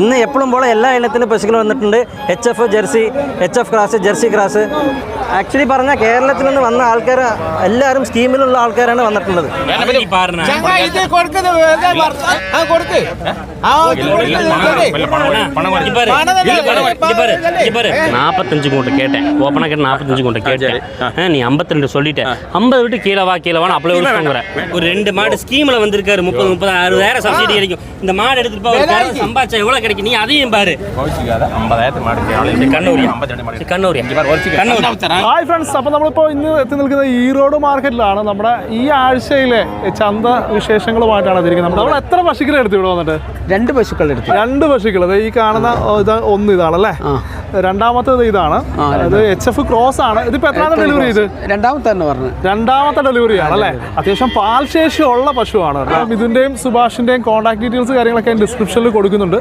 ഇന്ന് എപ്പോഴും പോലെ എല്ലാ ഇനത്തിനും പശുക്കൾ വന്നിട്ടുണ്ട്. H F Jersey H F cross Jersey cross actually പറഞ്ഞാൽ കേരളത്തിൽ നിന്ന് വന്ന ആൾക്കാർ എല്ലാവരും സ്കീമിലുള്ള ആൾക്കാരാണ് വന്നിട്ടുള്ളത് ചങ്ങ ഇത് കൊടുക്കുന്നത് വെറുതെ വർത്ത- ആ കൊടുക്ക് ആ நாற்பத்தஞ்சு மூட்டை கேட்டேன் ஓப்பனாக கேட்டு நாற்பத்தஞ்சு மூட்டை கேட்டேன் ஆ, நீ ஐம்பத்தி ரெண்டு சொல்லிட்டேன் ஐம்பது விட்டு கீழே வா கீழே வான்னு அப்படியே விட்டுங்கிற ஒரு ரெண்டு மாடு ஸ்கீமில் வந்திருக்காரு முப்பது முப்பது அறுபதாயிரம் சப்சிடி கிடைக்கும் இந்த மாடு எடுத்துட்டு போ ஒரு குழந்தை சம்பாதிச்சா எவ்வளோ கிடைக்கும் நீ அதையும் பாரு കണ്ണൂരി കണ്ണൂരി കണ്ണൂരി ഹായ് ഫ്രണ്ട്സ് അപ്പോൾ നമ്മളിപ്പോൾ ഇന്ന് എത്തി നിൽക്കുന്നത് ഈറോഡ് മാർക്കറ്റിലാണ്. നമ്മുടെ ഈ ആഴ്ചയിലെ ചന്ത വിശേഷങ്ങളുമായിട്ടാണ് എത്തിയിരിക്കുന്നത്. നമ്മൾ എത്ര പശുക്കളെ എടുത്തു ഇവിടെ വന്നിട്ട്? രണ്ട് പശുക്കൾ എടുത്തു. രണ്ട് പശുക്കൾ ഈ കാണുന്ന ഇത് ഒന്ന് ഇതാണല്ലേ രണ്ടാമത്തേത് ഇതാണ്. അത് എച്ച് എഫ് ക്രോസ് ആണ്. ഇതിപ്പോ എത്രാമത്തെ ഡെലിവറി ചെയ്ത് രണ്ടാമത്തെ തന്നെ പറഞ്ഞു. രണ്ടാമത്തെ ഡെലിവറി അല്ലേ? അത്യാവശ്യം പാൽശേഷി ഉള്ള പശുവാണ്. ഇതിന്റെയും സുഭാഷിന്റെയും കോൺടാക്ട് ഡീറ്റെയിൽസ് കാര്യങ്ങളൊക്കെ ഡിസ്ക്രിപ്ഷനിൽ കൊടുക്കുന്നുണ്ട്.